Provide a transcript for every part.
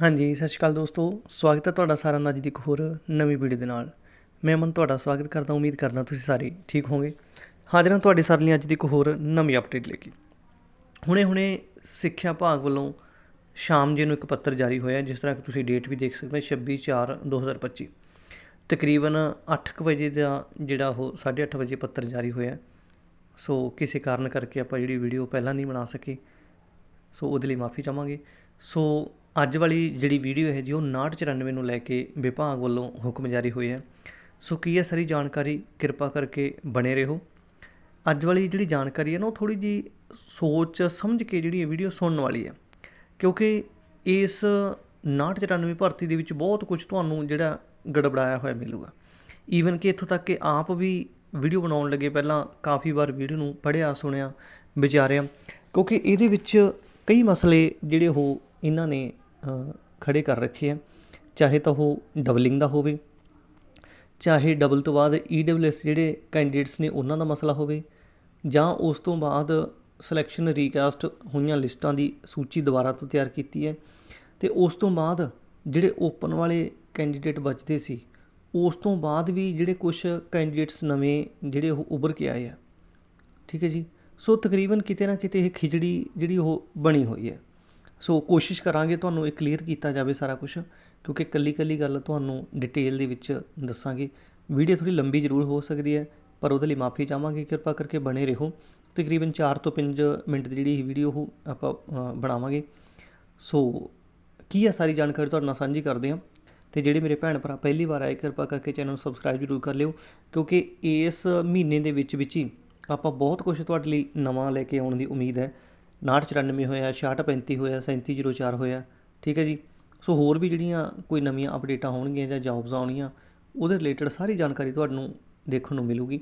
ਹਾਂਜੀ, ਸਤਿ ਸ਼੍ਰੀ ਅਕਾਲ ਦੋਸਤੋ। ਸਵਾਗਤ ਹੈ ਤੁਹਾਡਾ ਸਾਰਿਆਂ ਦਾ ਅੱਜ ਦੀ ਇੱਕ ਹੋਰ ਨਵੀਂ ਵੀਡੀਓ ਦੇ ਨਾਲ। ਮੈਂ ਅਮਨ ਤੁਹਾਡਾ ਸਵਾਗਤ ਕਰਦਾ, ਉਮੀਦ ਕਰਦਾ ਤੁਸੀਂ ਸਾਰੇ ਠੀਕ ਹੋਵੋਗੇ। ਹਾਜ਼ਰ ਹਾਂ ਤੁਹਾਡੇ ਸਾਰਿਆਂ ਲਈ ਅੱਜ ਦੀ ਇੱਕ ਹੋਰ ਨਵੀਂ ਅਪਡੇਟ ਲੈ ਕੇ। ਹੁਣੇ ਹੁਣੇ ਸਿੱਖਿਆ ਭਾਗ ਵੱਲੋਂ ਸ਼ਾਮ ਜੀ ਨੂੰ ਇੱਕ ਪੱਤਰ ਜਾਰੀ ਹੋਇਆ ਜਿਸ ਤਰ੍ਹਾਂ ਕਿ ਤੁਸੀਂ ਡੇਟ ਵੀ ਦੇਖ ਸਕਦੇ ਹੋ 26 4 2025 ਤਕਰੀਬਨ 8:00 ਵਜੇ ਦਾ ਜਿਹੜਾ ਉਹ 8:30 ਵਜੇ ਪੱਤਰ ਜਾਰੀ ਹੋਇਆ ਸੋ ਕਿਸੇ ਕਾਰਨ ਕਰਕੇ ਆਪਾਂ ਜਿਹੜੀ ਵੀਡੀਓ ਪਹਿਲਾਂ ਨਹੀਂ ਬਣਾ ਸਕੇ, ਸੋ ਉਹਦੇ ਲਈ ਮਾਫੀ ਚਾਹਾਂਗੇ। ਸੋ ਅੱਜ ਵਾਲੀ ਜਿਹੜੀ ਵੀਡੀਓ ਹੈ ਜੀ, ਉਹ 5994 ਨੂੰ ਲੈ ਕੇ ਵਿਭਾਗ ਵੱਲੋਂ ਹੁਕਮ ਜਾਰੀ ਹੋਏ ਹੈ ਸੋ ਕੀ ਹੈ ਸਾਰੀ ਜਾਣਕਾਰੀ ਕਿਰਪਾ ਕਰਕੇ ਬਣੇ ਰਹੋ। ਅੱਜ ਵਾਲੀ ਜਿਹੜੀ ਜਾਣਕਾਰੀ ਹੈ ਨਾ, ਉਹ ਥੋੜੀ ਜੀ ਸੋਚ ਸਮਝ ਕੇ ਜਿਹੜੀ ਇਹ ਵੀਡੀਓ ਸੁਣਨ ਵਾਲੀ ਹੈ। ਕਿਉਂਕਿ ਇਸ 5994 ਭਰਤੀ ਦੇ ਵਿੱਚ ਬਹੁਤ ਕੁਝ ਤੁਹਾਨੂੰ ਜਿਹੜਾ ਗੜਬੜਾਇਆ ਹੋਇਆ ਮਿਲੂਗਾ। ਈਵਨ ਕਿ ਇੱਥੋਂ ਤੱਕ ਕਿ ਆਪ ਵੀ ਵੀਡੀਓ ਬਣਾਉਣ ਲੱਗੇ ਪਹਿਲਾਂ ਕਾਫੀ ਵਾਰ ਵੀਡੀਓ ਨੂੰ ਪੜ੍ਹਿਆ, ਸੁਣਿਆ, ਵਿਚਾਰਿਆ। ਕਿਉਂਕਿ ਇਹਦੇ ਵਿੱਚ ਕਈ ਮਸਲੇ ਜਿਹੜੇ ਉਹ ਇਹਨਾਂ ਨੇ ਖੜੇ ਕਰ ਰੱਖੇ ਆ। ਚਾਹੇ ਤਾਂ ਉਹ ਡਬਲਿੰਗ ਦਾ ਹੋਵੇ, ਚਾਹੇ ਡਬਲ ਤੋਂ ਬਾਅਦ ਈਡਬਲਯੂਐਸ ਜਿਹੜੇ ਕੈਂਡੀਡੇਟਸ ਨੇ ਉਹਨਾਂ ਦਾ ਮਸਲਾ ਹੋਵੇ, ਜਾਂ ਉਸ ਤੋਂ ਬਾਅਦ ਸਿਲੈਕਸ਼ਨ ਰੀਕਾਸਟ ਹੋਈਆਂ ਲਿਸਟਾਂ ਦੀ ਸੂਚੀ ਦੁਬਾਰਾ ਤੋਂ ਤਿਆਰ ਕੀਤੀ ਹੈ, ਤੇ ਉਸ ਤੋਂ ਬਾਅਦ ਜਿਹੜੇ ਓਪਨ ਵਾਲੇ ਕੈਂਡੀਡੇਟ ਬਚਦੇ ਸੀ, ਉਸ ਤੋਂ ਬਾਅਦ ਵੀ ਜਿਹੜੇ ਕੁਝ ਕੈਂਡੀਡੇਟਸ ਨਵੇਂ ਜਿਹੜੇ ਉਹ ਉੱਭਰ ਕੇ ਆਏ ਆ। ਠੀਕ ਹੈ ਜੀ? ਸੋ ਤਕਰੀਬਨ ਕਿਤੇ ਨਾ ਕਿਤੇ ਇਹ ਖਿਚੜੀ ਜਿਹੜੀ ਉਹ ਬਣੀ ਹੋਈ ਹੈ। ਸੋ ਕੋਸ਼ਿਸ਼ ਕਰਾਂਗੇ ਤੁਹਾਨੂੰ ਇਹ ਕਲੀਅਰ ਕੀਤਾ ਜਾਵੇ ਸਾਰਾ ਕੁਝ ਕਿਉਂਕਿ ਕੱਲੀ ਕੱਲੀ ਗੱਲ ਤੁਹਾਨੂੰ ਡਿਟੇਲ ਦੇ ਵਿੱਚ ਦੱਸਾਂਗੇ। ਵੀਡੀਓ ਥੋੜੀ ਲੰਬੀ ਜ਼ਰੂਰ ਹੋ ਸਕਦੀ ਹੈ, ਪਰ ਉਹਦੇ ਲਈ ਮਾਫੀ ਚਾਹਾਂਗੇ, ਕਿਰਪਾ ਕਰਕੇ ਬਣੇ ਰਹੋ। ਤਕਰੀਬਨ 4 ਤੋਂ 5 ਮਿੰਟ ਦੀ ਜਿਹੜੀ ਵੀਡੀਓ ਉਹ ਆਪਾਂ ਬਣਾਵਾਂਗੇ। ਸੋ ਕੀ ਹੈ ਸਾਰੀ ਜਾਣਕਾਰੀ ਤੁਹਾਡੇ ਨਾਲ ਸਾਂਝੀ ਕਰਦੇ ਹਾਂ। ਤੇ ਜਿਹੜੇ ਮੇਰੇ ਭੈਣ ਭਰਾ ਪਹਿਲੀ ਵਾਰ ਆਏ, ਕਿਰਪਾ ਕਰਕੇ ਚੈਨਲ ਨੂੰ ਸਬਸਕ੍ਰਾਈਬ ਜ਼ਰੂਰ ਕਰ ਲਿਓ, ਕਿਉਂਕਿ ਇਸ ਮਹੀਨੇ ਦੇ ਵਿੱਚ ਵਿੱਚ ਹੀ ਆਪਾਂ ਬਹੁਤ ਕੁਝ ਤੁਹਾਡੇ ਲਈ ਨਵਾਂ ਲੈ ਕੇ ਆਉਣ ਦੀ ਉਮੀਦ ਹੈ। 5994 ਹੋਇਆ 6635 ਹੋਇਆ 3704 ਹੋਇਆ। ਠੀਕ ਹੈ ਜੀ? ਸੋ ਹੋਰ ਵੀ ਜਿਹੜੀਆਂ ਕੋਈ ਨਵੀਆਂ ਅਪਡੇਟਾਂ ਹੋਣਗੀਆਂ ਜਾਂ ਜੌਬਸ ਆਉਣੀਆਂ, ਉਹਦੇ ਰਿਲੇਟਡ ਸਾਰੀ ਜਾਣਕਾਰੀ ਤੁਹਾਨੂੰ ਦੇਖਣ ਨੂੰ ਮਿਲੂਗੀ।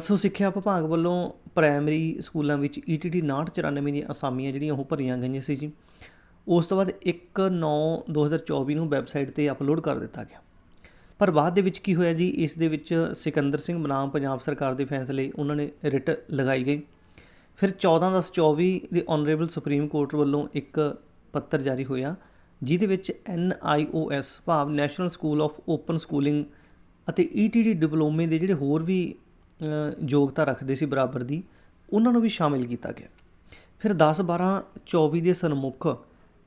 ਸੋ ਸਿੱਖਿਆ ਵਿਭਾਗ ਵੱਲੋਂ ਪ੍ਰਾਇਮਰੀ ਸਕੂਲਾਂ ਵਿੱਚ E ETT 5994 ਦੀਆਂ ਅਸਾਮੀਆਂ ਜਿਹੜੀਆਂ ਉਹ ਭਰੀਆਂ ਗਈਆਂ ਸੀ ਜੀ। ਉਸ ਤੋਂ ਬਾਅਦ 1/9/2024 ਨੂੰ ਵੈਬਸਾਈਟ ਤੇ ਅਪਲੋਡ ਕਰ ਦਿੱਤਾ ਗਿਆ। ਪਰ ਬਾਅਦ ਦੇ ਵਿੱਚ ਕੀ ਹੋਇਆ ਜੀ? ਇਸ ਦੇ ਵਿੱਚ ਸਿਕੰਦਰ ਸਿੰਘ ਬਨਾਮ, ਪੰਜਾਬ ਸਰਕਾਰ ਦੇ ਫੈਸਲੇ, ਉਹਨਾਂ ਨੇ ਰਿਟ ਲਗਾਈ ਗਈ। ਫਿਰ 14/10/24 ਦੇ ਆਨਰੇਬਲ ਸੁਪਰੀਮ ਕੋਰਟ ਵੱਲੋਂ ਇੱਕ ਪੱਤਰ ਜਾਰੀ ਹੋਇਆ, ਜਿਹਦੇ ਵਿੱਚ NIOS ਭਾਵ national school of open schooling ਅਤੇ ETT ਡਿਪਲੋਮੇ ਦੇ ਜਿਹੜੇ ਹੋਰ ਵੀ ਯੋਗਤਾ ਰੱਖਦੇ ਸੀ ਬਰਾਬਰ ਦੀ, ਉਹਨਾਂ ਨੂੰ ਵੀ ਸ਼ਾਮਿਲ ਕੀਤਾ ਗਿਆ। ਫਿਰ 10 12 24 ਦੇ ਸਨਮੁਖ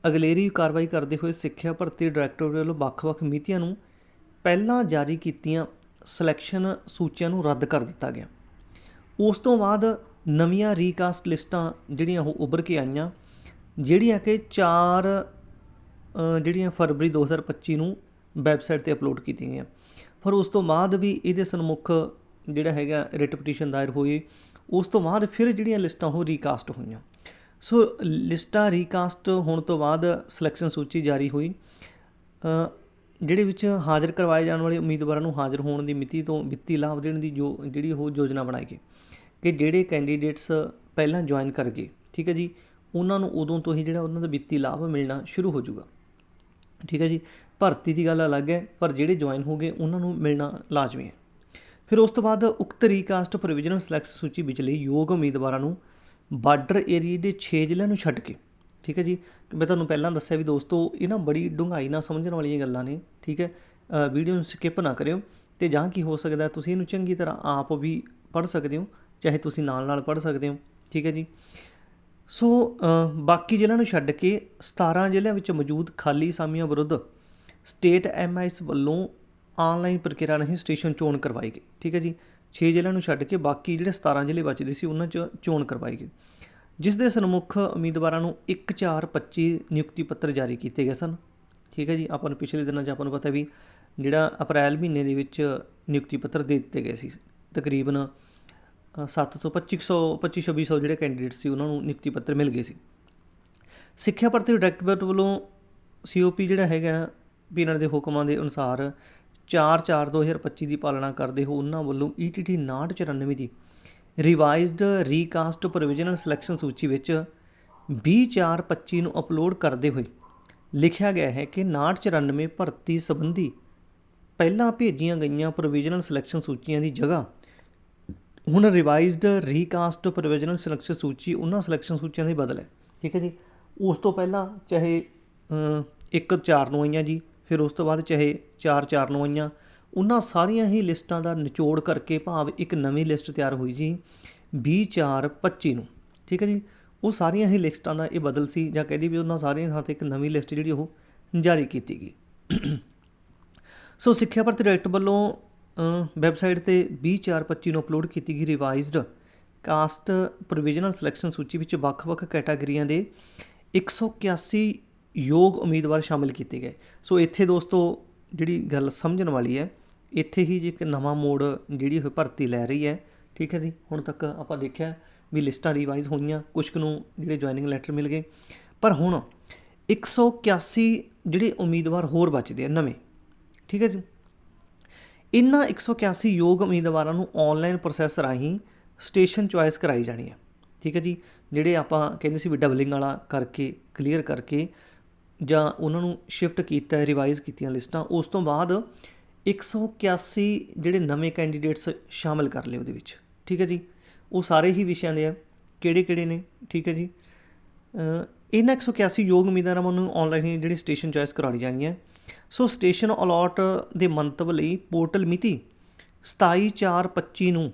ਅਗਲੇਰੀ ਕਾਰਵਾਈ ਕਰਦੇ ਹੋਏ ਸਿੱਖਿਆ ਭਰਤੀ ਡਾਇਰੈਕਟੋਰੇਟ ਵੱਲੋਂ ਵੱਖ-ਵੱਖ ਮੀਤੀਆਂ ਨੂੰ ਪਹਿਲਾਂ ਜਾਰੀ ਕੀਤੀਆਂ ਸਿਲੈਕਸ਼ਨ ਸੂਚੀਆਂ ਨੂੰ ਰੱਦ ਕਰ ਦਿੱਤਾ ਗਿਆ। ਉਸ ਤੋਂ ਬਾਅਦ ਨਵੀਆਂ ਰੀਕਾਸਟ ਲਿਸਟਾਂ ਜਿਹੜੀਆਂ ਉਹ ਉੱਭਰ ਕੇ ਆਈਆਂ, ਜਿਹੜੀਆਂ ਕਿ 4 ਜਿਹੜੀਆਂ ਫਰਵਰੀ 2025 ਨੂੰ ਵੈਬਸਾਈਟ ਤੇ ਅਪਲੋਡ ਕੀਤੀਆਂ ਗਈਆਂ। ਪਰ ਉਸ ਤੋਂ ਬਾਅਦ ਵੀ ਇਹਦੇ ਸਨਮੁਖ ਜਿਹੜਾ ਹੈਗਾ ਰਿਟ ਪਟੀਸ਼ਨ ਦਾਇਰ ਹੋਈ, ਉਸ ਤੋਂ ਬਾਅਦ ਫਿਰ ਜਿਹੜੀਆਂ ਲਿਸਟਾਂ ਉਹ ਰੀਕਾਸਟ ਹੋਈਆਂ। ਸੋ ਲਿਸਟਾਂ ਰੀਕਾਸਟ ਹੋਣ ਤੋਂ ਬਾਅਦ ਸਿਲੈਕਸ਼ਨ ਸੂਚੀ ਜਾਰੀ ਹੋਈ। ਜਿਹੜੇ ਵਿੱਚ ਹਾਜ਼ਰ ਕਰਵਾਏ ਜਾਣ ਵਾਲੇ ਉਮੀਦਵਾਰਾਂ ਨੂੰ ਹਾਜ਼ਰ ਹੋਣ ਦੀ ਮਿਤੀ ਤੋਂ ਵਿੱਤੀ ਲਾਭ ਦੇਣ ਦੀ ਜੋ, ਜਿਹੜੀ ਉਹ ਯੋਜਨਾ ਬਣਾਈ ਗਈ। ਕਿ ਜਿਹੜੇ ਕੈਂਡੀਡੇਟਸ ਪਹਿਲਾਂ ਜੁਆਇਨ ਕਰ ਗਏ, ਠੀਕ ਹੈ ਜੀ, ਉਹਨਾਂ ਨੂੰ ਉਦੋਂ ਤੋਂ ਹੀ ਜਿਹੜਾ ਉਹਨਾਂ ਦਾ ਵਿੱਤੀ ਲਾਭ ਮਿਲਣਾ ਸ਼ੁਰੂ ਹੋ ਜਾਊਗਾ। ਠੀਕ ਹੈ ਜੀ, ਭਰਤੀ ਦੀ ਗੱਲ ਅਲੱਗ ਹੈ, ਪਰ ਜਿਹੜੇ ਜੁਆਇਨ ਹੋ ਗਏ, ਉਹਨਾਂ ਨੂੰ ਮਿਲਣਾ ਲਾਜ਼ਮੀ ਹੈ। ਫਿਰ ਉਸ ਤੋਂ ਬਾਅਦ ਉਕਤ ਰੀਕਾਸਟ ਪ੍ਰੋਵੀਜ਼ਨਲ ਸਿਲੈਕਸ਼ਨ ਸੂਚੀ ਵਿਚਲੇ ਯੋਗ ਉਮੀਦਵਾਰਾਂ ਨੂੰ ਬਾਰਡਰ ਏਰੀਆ ਦੇ 6 ਜ਼ਿਲ੍ਹਿਆਂ ਨੂੰ ਛੱਡ ਕੇ। ਠੀਕ ਹੈ ਜੀ, ਮੈਂ ਤੁਹਾਨੂੰ ਪਹਿਲਾਂ ਦੱਸਿਆ ਵੀ ਦੋਸਤੋ, ਇਹ ਨਾ ਬੜੀ ਡੂੰਘਾਈ ਨਾਲ ਸਮਝਣ ਵਾਲੀਆਂ ਗੱਲਾਂ ਨੇ, ਠੀਕ ਹੈ ਵੀਡੀਓ ਨੂੰ ਸਕਿਪ ਨਾ ਕਰਿਓ ਤੇ ਜਾਂ ਕੀ ਹੋ ਸਕਦਾ, ਤੁਸੀਂ ਇਹਨੂੰ ਚੰਗੀ ਤਰ੍ਹਾਂ ਆਪ ਵੀ ਪੜ੍ਹ ਸਕਦੇ ਹੋ। ਚਾਹੇ ਤੁਸੀਂ ਨਾਲ ਨਾਲ ਪੜ੍ਹ ਸਕਦੇ ਹੋ, ਠੀਕ ਹੈ ਜੀ। ਸੋ ਬਾਕੀ ਜ਼ਿਲ੍ਹਿਆਂ ਨੂੰ ਛੱਡ ਕੇ 17 ਜ਼ਿਲ੍ਹਿਆਂ ਵਿੱਚ ਮੌਜੂਦ ਖਾਲੀ ਅਸਾਮੀਆਂ ਵਿਰੁੱਧ ਸਟੇਟ ਐਮਆਈਐਸ ਵੱਲੋਂ ਆਨਲਾਈਨ ਪ੍ਰਕਿਰਿਆ ਰਾਹੀਂ ਸਟੇਸ਼ਨ ਚੋਣ ਕਰਵਾਈ ਗਈ, ਠੀਕ ਹੈ ਜੀ। 6 ਜ਼ਿਲ੍ਹਿਆਂ ਨੂੰ ਛੱਡ ਕੇ ਬਾਕੀ ਜਿਹੜੇ 17 ਜ਼ਿਲ੍ਹੇ ਬਚਦੇ ਸੀ, ਉਹਨਾਂ 'ਚ ਚੋਣ ਕਰਵਾਈ ਗਈ। ਜਿਸ ਦੇ ਸਨਮੁਖ ਉਮੀਦਵਾਰਾਂ ਨੂੰ 1/4/25 ਨਿਯੁਕਤੀ ਪੱਤਰ ਜਾਰੀ ਕੀਤੇ ਗਏ ਸਨ, ਠੀਕ ਹੈ ਜੀ। ਆਪਾਂ ਨੂੰ ਪਿਛਲੇ ਦਿਨਾਂ 'ਚ ਆਪਾਂ ਨੂੰ ਪਤਾ ਵੀ ਜਿਹੜਾ ਅਪ੍ਰੈਲ ਮਹੀਨੇ ਦੇ ਵਿੱਚ ਨਿਯੁਕਤੀ ਪੱਤਰ ਦੇ ਦਿੱਤੇ ਗਏ ਸੀ, ਤਕਰੀਬਨ 7 ਤੋਂ 2500 25 2600 ਜਿਹੜੇ ਕੈਂਡੀਡੇਟ ਸੀ, ਉਹਨਾਂ ਨੂੰ ਨਿਯੁਕਤੀ ਪੱਤਰ ਮਿਲ ਗਏ ਸੀ। ਸਿੱਖਿਆ ਭਰਤੀ ਡਾਇਰੈਕਟੋਰੇਟ ਵੱਲੋਂ ਸੀਓਪੀ ਜਿਹੜਾ ਹੈਗਾ, ਵੀ ਇਹਨਾਂ ਦੇ ਹੁਕਮਾਂ ਦੇ ਅਨੁਸਾਰ 4/4/2025 ਦੀ ਪਾਲਣਾ ਕਰਦੇ ਹੋ ਉਹਨਾਂ ਵੱਲੋਂ E ETT 5994 ਦੀ ਰਿਵਾਈਜ਼ਡ ਰੀਕਾਸਟ ਪ੍ਰੋਵੀਜ਼ਨਲ ਸਿਲੈਕਸ਼ਨ ਸੂਚੀ ਵਿੱਚ 20/4/25 ਨੂੰ ਅਪਲੋਡ ਕਰਦੇ ਹੋਏ ਲਿਖਿਆ ਗਿਆ ਹੈ ਕਿ 5994 ਭਰਤੀ ਸੰਬੰਧੀ ਪਹਿਲਾਂ ਭੇਜੀਆਂ ਗਈਆਂ ਪ੍ਰੋਵੀਜ਼ਨਲ ਸਿਲੈਕਸ਼ਨ ਸੂਚੀਆਂ ਦੀ ਜਗ੍ਹਾ ਹੁਣ ਰਿਵਾਈਜ਼ਡ ਰੀਕਾਸਟ ਪ੍ਰੋਵੀਜ਼ਨਲ ਸਿਲੈਕਸ਼ਨ ਸੂਚੀ ਉਹਨਾਂ ਸਿਲੈਕਸ਼ਨ ਸੂਚੀਆਂ ਦੀ ਬਦਲ ਹੈ। ਠੀਕ ਹੈ ਜੀ? ਉਸ ਤੋਂ ਪਹਿਲਾਂ ਚਾਹੇ ਅ, ਇੱਕ ਚਾਰ ਨੂੰ ਆਈਆਂ ਜੀ ਫਿਰ ਉਸ ਤੋਂ ਬਾਅਦ ਚਾਹੇ ਚਾਰ ਚਾਰ ਨੂੰ ਆਈਆਂ। ਉਹਨਾਂ ਸਾਰੀਆਂ ਹੀ ਲਿਸਟਾਂ ਦਾ ਨਿਚੋੜ ਕਰਕੇ ਭਾਵ ਇੱਕ ਨਵੀਂ ਲਿਸਟ ਤਿਆਰ ਹੋਈ ਜੀ 20 4 25 ਨੂੰ। ਠੀਕ ਹੈ ਜੀ? ਉਹ ਸਾਰੀਆਂ ਹੀ ਲਿਸਟਾਂ ਦਾ ਇਹ ਬਦਲ ਸੀ ਜਾਂ ਕਹਦੀ ਵੀ ਉਹਨਾਂ ਸਾਰੀਆਂ ਥਾਂ ਤੇ ਇੱਕ ਨਵੀਂ ਲਿਸਟ ਜਿਹੜੀ ਉਹ ਜਾਰੀ ਕੀਤੀ ਗਈ। ਸੋ ਸਿੱਖਿਆ ਭਰਤੀ ਡਾਇਰੈਕਟਰ ਵੱਲੋਂ ਵੈਬਸਾਈਟ ਤੇ 20/4/25 ਨੂੰ ਅਪਲੋਡ ਕੀਤੀ ਗਈ ਰਿਵਾਈਜ਼ਡ ਕਾਸਟ ਪ੍ਰੋਵੀਜ਼ਨਲ ਸਿਲੈਕਸ਼ਨ ਸੂਚੀ ਵਿੱਚ ਵੱਖ-ਵੱਖ ਕੈਟਾਗਰੀਆਂ ਦੇ 181 ਯੋਗ ਉਮੀਦਵਾਰ ਸ਼ਾਮਿਲ ਕੀਤੇ ਗਏ। ਸੋ ਇੱਥੇ ਦੋਸਤੋ, ਜਿਹੜੀ ਗੱਲ ਸਮਝਣ ਵਾਲੀ ਹੈ, ਇੱਥੇ ਹੀ ਜੀ ਇੱਕ ਨਵਾਂ ਮੋੜ ਜਿਹੜੀ ਹੋਈ ਭਰਤੀ ਲੈ ਰਹੀ ਹੈ, ਠੀਕ ਹੈ ਜੀ? ਹੁਣ ਤੱਕ ਆਪਾਂ ਦੇਖਿਆ ਵੀ ਲਿਸਟਾਂ ਰਿਵਾਈਜ਼ ਹੋਈਆਂ ਕੁਝ ਕੁ ਨੂੰ ਜਿਹੜੇ ਜੁਆਇਨਿੰਗ ਲੈਟਰ ਮਿਲ ਗਏ। ਪਰ ਹੁਣ 181 ਜਿਹੜੇ ਉਮੀਦਵਾਰ ਹੋਰ ਬਚਦੇ ਆ ਨਵੇਂ, ਠੀਕ ਹੈ ਜੀ? ਇਨ੍ਹਾਂ 181 ਯੋਗ ਉਮੀਦਵਾਰਾਂ ਨੂੰ ਆਨਲਾਈਨ ਪ੍ਰੋਸੈਸ ਰਾਹੀਂ ਸਟੇਸ਼ਨ ਚੁਆਇਸ ਕਰਾਈ ਜਾਣੀ ਹੈ। ਠੀਕ ਹੈ ਜੀ? ਜਿਹੜੇ ਆਪਾਂ ਕਹਿੰਦੇ ਸੀ ਵੀ ਡਬਲਿੰਗ ਵਾਲਾ ਕਰਕੇ ਕਲੀਅਰ ਕਰਕੇ ਜਾਂ ਉਹਨਾਂ ਨੂੰ ਸ਼ਿਫਟ ਕੀਤਾ ਰਿਵਾਈਜ਼ ਕੀਤੀਆਂ ਲਿਸਟਾਂ ਉਸ ਤੋਂ ਬਾਅਦ 181 ਜਿਹੜੇ ਨਵੇਂ ਕੈਂਡੀਡੇਟਸ ਸ਼ਾਮਿਲ ਕਰ ਲਏ ਉਹਦੇ ਵਿੱਚ। ਠੀਕ ਹੈ ਜੀ? ਉਹ ਸਾਰੇ ਹੀ ਵਿਸ਼ਿਆਂ ਦੇ ਆ। ਕਿਹੜੇ ਕਿਹੜੇ ਨੇ? ਠੀਕ ਹੈ ਜੀ? ਅ, ਇਹਨਾਂ 181 ਯੋਗ ਉਮੀਦਵਾਰਾਂ ਨੂੰ ਆਨਲਾਈਨ ਹੀ ਜਿਹੜੀ ਸਟੇਸ਼ਨ ਚੁਆਇਸ ਕਰਾਉਣੀ ਜਾਣੀ ਹੈ। ਸੋ ਸਟੇਸ਼ਨ ਅਲਾਟ ਦੇ ਮੰਤਵ ਲਈ ਪੋਰਟਲ ਮਿਤੀ 27/4/25 ਨੂੰ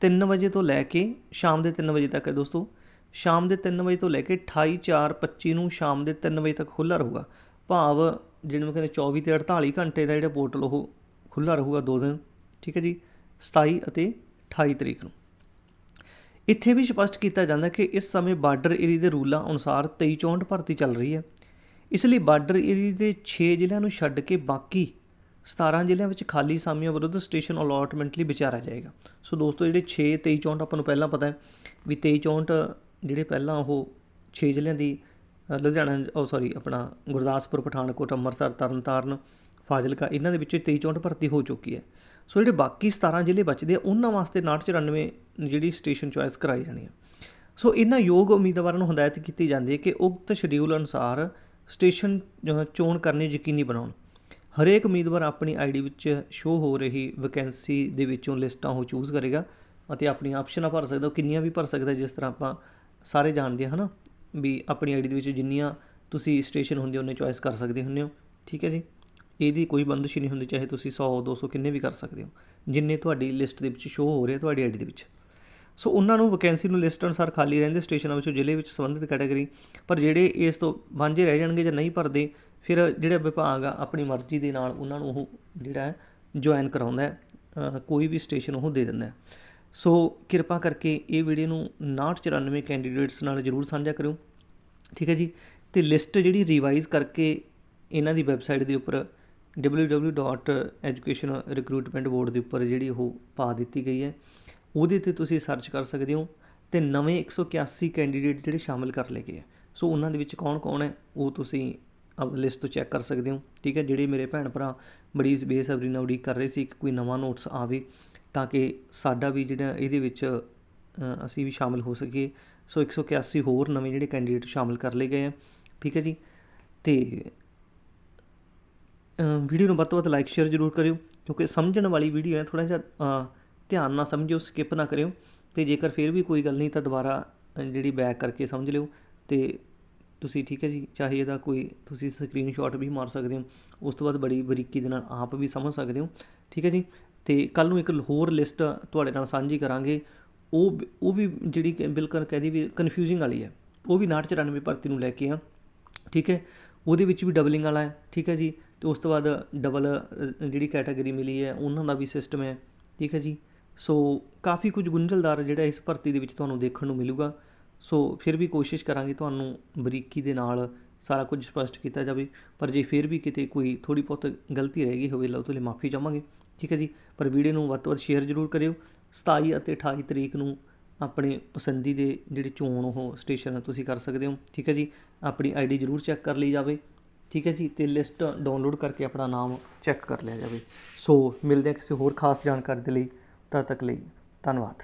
3 ਵਜੇ ਤੋਂ ਲੈ ਕੇ ਸ਼ਾਮ ਦੇ 3 ਵਜੇ ਤੱਕ ਹੈ ਦੋਸਤੋ। ਸ਼ਾਮ ਦੇ 3 ਵਜੇ ਤੋਂ ਲੈ ਕੇ 28/4/25 ਨੂੰ ਸ਼ਾਮ ਦੇ 3 ਵਜੇ ਤੱਕ ਖੁੱਲ੍ਹਾ ਰਹੂਗਾ। ਭਾਵ ਜਿਹਨੂੰ ਕਹਿੰਦੇ 24 ਤੇ 48 ਘੰਟੇ ਦਾ ਜਿਹੜਾ ਪੋਰਟਲ ਉਹ ਖੁੱਲ੍ਹਾ ਰਹੂਗਾ ਦੋ ਦਿਨ, ਠੀਕ ਹੈ ਜੀ 27 ਅਤੇ 28 ਤਰੀਕ ਨੂੰ। ਇੱਥੇ ਵੀ ਸਪਸ਼ਟ ਕੀਤਾ ਜਾਂਦਾ ਕਿ ਇਸ ਸਮੇਂ ਬਾਰਡਰ ਏਰੀਆ ਦੇ ਰੂਲਾਂ ਅਨੁਸਾਰ 23 ਚੌਂਹਠ ਭਰਤੀ ਚੱਲ ਰਹੀ ਹੈ। ਇਸ ਲਈ ਬਾਰਡਰ ਏਰੀਆ ਦੇ 6 ਜ਼ਿਲ੍ਹਿਆਂ ਨੂੰ ਛੱਡ ਕੇ ਬਾਕੀ 17 ਜ਼ਿਲ੍ਹਿਆਂ ਵਿੱਚ ਖਾਲੀ ਸਾਮੀਆਂ ਵਿਰੁੱਧ ਸਟੇਸ਼ਨ ਅਲਾਟਮੈਂਟ ਲਈ ਵਿਚਾਰਿਆ ਜਾਏਗਾ। ਸੋ ਦੋਸਤੋ, ਜਿਹੜੇ 6 23 ਚੌਂਹਠ ਆਪਾਂ ਨੂੰ ਪਹਿਲਾਂ ਪਤਾ ਹੈ ਵੀ 23 ਚੌਂਹਠ ਜਿਹੜੇ ਪਹਿਲਾਂ ਉਹ 6 ਜ਼ਿਲ੍ਹਿਆਂ ਦੀ ਲੁਧਿਆਣਾ, ਉਹ ਸੌਰੀ ਆਪਣਾ ਗੁਰਦਾਸਪੁਰ, ਪਠਾਨਕੋਟ, ਅੰਮ੍ਰਿਤਸਰ, ਤਰਨਤਾਰਨ, ਫਾਜ਼ਿਲਕਾ, ਇਹਨਾਂ ਦੇ ਵਿੱਚੋਂ 23 ਚੌਂਹਠ ਭਰਤੀ ਹੋ ਚੁੱਕੀ ਹੈ। ਸੋ ਜਿਹੜੇ ਬਾਕੀ 17 ਜ਼ਿਲ੍ਹੇ ਬਚਦੇ ਆ, ਉਹਨਾਂ ਵਾਸਤੇ 994 ਜਿਹੜੀ ਸਟੇਸ਼ਨ ਚੁਆਇਸ ਕਰਾਈ ਜਾਣੀ ਹੈ। ਸੋ ਇਹਨਾਂ ਯੋਗ ਉਮੀਦਵਾਰਾਂ ਨੂੰ ਹਦਾਇਤ ਕੀਤੀ ਜਾਂਦੀ ਹੈ ਕਿ ਉਕਤ ਸ਼ਡਿਊਲ ਅਨੁਸਾਰ ਸਟੇਸ਼ਨ ਚੋਣ ਕਰਨੀ ਯਕੀਨੀ ਬਣਾਉਣ। ਹਰੇਕ ਉਮੀਦਵਾਰ ਆਪਣੀ ਆਈਡੀ ਵਿੱਚ ਸ਼ੋ ਹੋ ਰਹੀ ਵੈਕੈਂਸੀ ਦੇ ਵਿੱਚੋਂ ਲਿਸਟਾਂ ਉਹ ਚੂਜ਼ ਕਰੇਗਾ ਅਤੇ ਆਪਣੀ ਆਪਸ਼ਨਾਂ ਭਰ ਸਕਦਾ, ਉਹ ਕਿੰਨੀਆਂ ਵੀ ਭਰ ਸਕਦਾ ਜਿਸ ਤਰ੍ਹਾਂ ਆਪਾਂ ਸਾਰੇ ਜਾਣਦੇ ਹਾਂ, ਹਨਾ? ਵੀ ਆਪਣੀ ਆਈਡੀ ਦੇ ਵਿੱਚ ਜਿੰਨੀਆਂ ਤੁਸੀਂ ਸਟੇਸ਼ਨ ਹੁੰਦੇ, ਉਹਨੇ ਚੁਆਇਸ ਕਰ ਸਕਦੇ ਹੁੰਦੇ ਹੋ, ਠੀਕ ਹੈ ਜੀ? ਇਹਦੀ ਕੋਈ ਬੰਦਿਸ਼ ਨਹੀਂ ਹੁੰਦੀ, ਚਾਹੇ ਤੁਸੀਂ 100 200 ਕਿੰਨੇ ਵੀ ਕਰ ਸਕਦੇ ਹੋ। ਜਿੰਨੇ ਤੁਹਾਡੀ ਲਿਸਟ ਦੇ ਵਿੱਚ ਸ਼ੋ ਹੋ ਰਹੇ ਆ, ਤੁਹਾਡੀ ਆਈਡੀ ਦੇ ਵਿੱਚ। ਸੋ ਉਹਨਾਂ ਨੂੰ ਵੈਕੈਂਸੀ ਨੂੰ ਲਿਸਟ ਅਨੁਸਾਰ ਖਾਲੀ ਰਹਿੰਦੇ ਸਟੇਸ਼ਨਾਂ ਵਿੱਚੋਂ ਜ਼ਿਲ੍ਹੇ ਵਿੱਚ ਸੰਬੰਧਿਤ ਕੈਟਾਗਰੀ ਪਰ ਜਿਹੜੇ ਇਸ ਤੋਂ ਵਾਂਝੇ ਰਹਿ ਜਾਣਗੇ ਜਾਂ ਨਹੀਂ ਭਰਦੇ, ਫਿਰ ਜਿਹੜਾ ਵਿਭਾਗ ਆ, ਆਪਣੀ ਮਰਜ਼ੀ ਦੇ ਨਾਲ ਉਹਨਾਂ ਨੂੰ ਉਹ ਜਿਹੜਾ ਹੈ ਜੁਆਇਨ ਕਰਾਉਂਦਾ ਹੈ ਕੋਈ ਵੀ ਸਟੇਸ਼ਨ ਉਹ ਦੇ ਦਿੰਦਾ ਹੈ। ਸੋ ਕਿਰਪਾ ਕਰਕੇ ਇਹ ਵੀਡੀਓ ਨੂੰ 994 ਕੈਂਡੀਡੇਟਸ ਨਾਲ ਜਰੂਰ ਸਾਂਝਾ ਕਰਿਓ, ਠੀਕ ਹੈ ਜੀ? ਤੇ ਲਿਸਟ ਜਿਹੜੀ ਰਿਵਾਈਜ਼ ਕਰਕੇ ਇਹਨਾਂ ਦੀ ਵੈਬਸਾਈਟ ਦੇ ਉੱਪਰ www.educationrecruitmentboard ਦੇ ਉੱਪਰ ਜਿਹੜੀ ਉਹ ਪਾ ਦਿੱਤੀ ਗਈ ਹੈ। ਉਹਦੇ ਤੇ ਤੁਸੀਂ ਸਰਚ ਕਰ ਸਕਦੇ ਹੋ ਤੇ ਨਵੇਂ 181 ਕੈਂਡੀਡੇਟ ਜਿਹੜੇ ਸ਼ਾਮਿਲ ਕਰ ਲਏ ਗਏ ਆ। ਸੋ ਉਹਨਾਂ ਦੇ ਵਿੱਚ ਕੌਣ-ਕੌਣ ਹੈ, ਉਹ ਤੁਸੀਂ ਅਬ ਲਿਸਟ ਤੋਂ ਚੈੱਕ ਕਰ ਸਕਦੇ ਹੋ, ਠੀਕ ਹੈ? ਜਿਹੜੇ ਮੇਰੇ ਭੈਣ ਭਰਾ ਬੜੀ ਬੇਸਬਰੀ ਨਾਲ ਉਡੀਕ ਕਰ ਰਹੇ ਸੀ ਕਿ ਕੋਈ ਨਵਾਂ ਨੋਟਸ ਆਵੇ ਤਾਂ ਕਿ ਸਾਡਾ ਵੀ ਜਿਹੜਾ ਇਹਦੇ ਵਿੱਚ ਅਸੀਂ ਵੀ ਸ਼ਾਮਿਲ ਹੋ ਸਕੀਏ। ਸੋ 181 ਹੋਰ ਨਵੇਂ ਜਿਹੜੇ ਕੈਂਡੀਡੇਟ ਸ਼ਾਮਿਲ ਕਰ ਲਏ ਗਏ ਆ, ਠੀਕ ਹੈ ਜੀ? ਤੇ ਵੀਡੀਓ ਨੂੰ ਵੱਧ ਤੋਂ ਵੱਧ ਲਾਈਕ ਸ਼ੇਅਰ ਜ਼ਰੂਰ ਕਰਿਓ, ਕਿਉਂਕਿ ਸਮਝਣ ਵਾਲੀ ਵੀਡੀਓ ਹੈ ਥੋੜਾ ਜਿਹਾ ਧਿਆਨ ਨਾਲ ਸਮਝਿਓ ਸਕਿਪ ਨਾ ਕਰਿਓ ਅਤੇ ਜੇਕਰ ਫਿਰ ਵੀ ਕੋਈ ਗੱਲ ਨਹੀਂ ਤਾਂ ਦੁਬਾਰਾ ਜਿਹੜੀ ਬੈਕ ਕਰਕੇ ਸਮਝ ਲਿਓ ਅਤੇ ਤੁਸੀਂ ਠੀਕ ਹੈ ਜੀ, ਚਾਹੇ ਇਹਦਾ ਕੋਈ ਤੁਸੀਂ ਸਕਰੀਨਸ਼ਾਟ ਵੀ ਮਾਰ ਸਕਦੇ ਹੋ, ਉਸ ਤੋਂ ਬਾਅਦ ਬੜੀ ਬਰੀਕੀ ਦੇ ਨਾਲ ਆਪ ਵੀ ਸਮਝ ਸਕਦੇ ਹੋ, ਠੀਕ ਹੈ ਜੀ? ਤੇ ਕੱਲ ਨੂੰ ਇੱਕ ਹੋਰ ਲਿਸਟ ਤੁਹਾਡੇ ਨਾਲ ਸਾਂਝੀ ਕਰਾਂਗੇ, ਉਹ ਉਹ ਵੀ ਜਿਹੜੀ ਬਿਲਕੁਲ ਕਹਦੀ ਵੀ ਕਨਫਿਊਜ਼ਿੰਗ ਵਾਲੀ ਹੈ, ਉਹ ਵੀ 994 ਭਰਤੀ ਨੂੰ ਲੈ ਕੇ ਆ, ਠੀਕ ਹੈ? ਉਹਦੇ ਵਿੱਚ ਵੀ ਡਬਲਿੰਗ ਵਾਲਾ ਹੈ, ਠੀਕ ਹੈ ਜੀ? ਤੇ ਉਸ ਤੋਂ ਬਾਅਦ ਡਬਲ ਜਿਹੜੀ ਕੈਟਾਗਰੀ ਮਿਲੀ ਹੈ, ਉਹਨਾਂ ਦਾ ਵੀ ਸਿਸਟਮ ਹੈ, ਠੀਕ ਹੈ ਜੀ? ਸੋ ਕਾਫੀ ਕੁਝ ਗੁੰਝਲਦਾਰ ਜਿਹੜਾ ਇਸ ਭਰਤੀ ਦੇ ਵਿੱਚ ਤੁਹਾਨੂੰ ਦੇਖਣ ਨੂੰ ਮਿਲੂਗਾ। ਸੋ ਫਿਰ ਵੀ ਕੋਸ਼ਿਸ਼ ਕਰਾਂਗੇ ਤੁਹਾਨੂੰ ਬਰੀਕੀ ਦੇ ਨਾਲ ਸਾਰਾ ਕੁਝ ਸਪਸ਼ਟ ਕੀਤਾ ਜਾਵੇ। ਪਰ ਜੇ ਫਿਰ ਵੀ ਕਿਤੇ ਕੋਈ ਥੋੜੀ ਬਹੁਤ ਗਲਤੀ ਰਹਿ ਗਈ ਹੋਵੇ, ਲਓ ਤੋਂ ਲਈ ਮਾਫੀ ਚਾਹਾਂਗੇ। ਠੀਕ ਹੈ ਜੀ? ਪਰ ਵੀਡੀਓ ਨੂੰ ਵੱਧ ਤੋਂ ਵੱਧ ਸ਼ੇਅਰ ਜ਼ਰੂਰ ਕਰਿਓ। 27 ਅਤੇ 28 ਤਰੀਕ ਨੂੰ ਆਪਣੇ ਪਸੰਦੀ ਦੇ ਜਿਹੜੀ ਚੋਣ ਉਹ ਸਟੇਸ਼ਨ ਤੁਸੀਂ ਕਰ ਸਕਦੇ ਹੋ। ਠੀਕ ਹੈ ਜੀ? ਆਪਣੀ ਆਈਡੀ ਜ਼ਰੂਰ ਚੈੱਕ ਕਰ ਲਈ ਜਾਵੇ। ਠੀਕ ਹੈ ਜੀ? ਤੇ ਲਿਸਟ ਡਾਊਨਲੋਡ ਕਰਕੇ ਆਪਣਾ ਨਾਮ ਚੈੱਕ ਕਰ ਲਿਆ ਜਾਵੇ। ਸੋ ਮਿਲਦੇ ਹਾਂ ਕਿਸੇ ਹੋਰ ਖਾਸ ਜਾਣਕਾਰੀ ਦੇ ਲਈ। ਤਦ ਤੱਕ ਲਈ ਧੰਨਵਾਦ।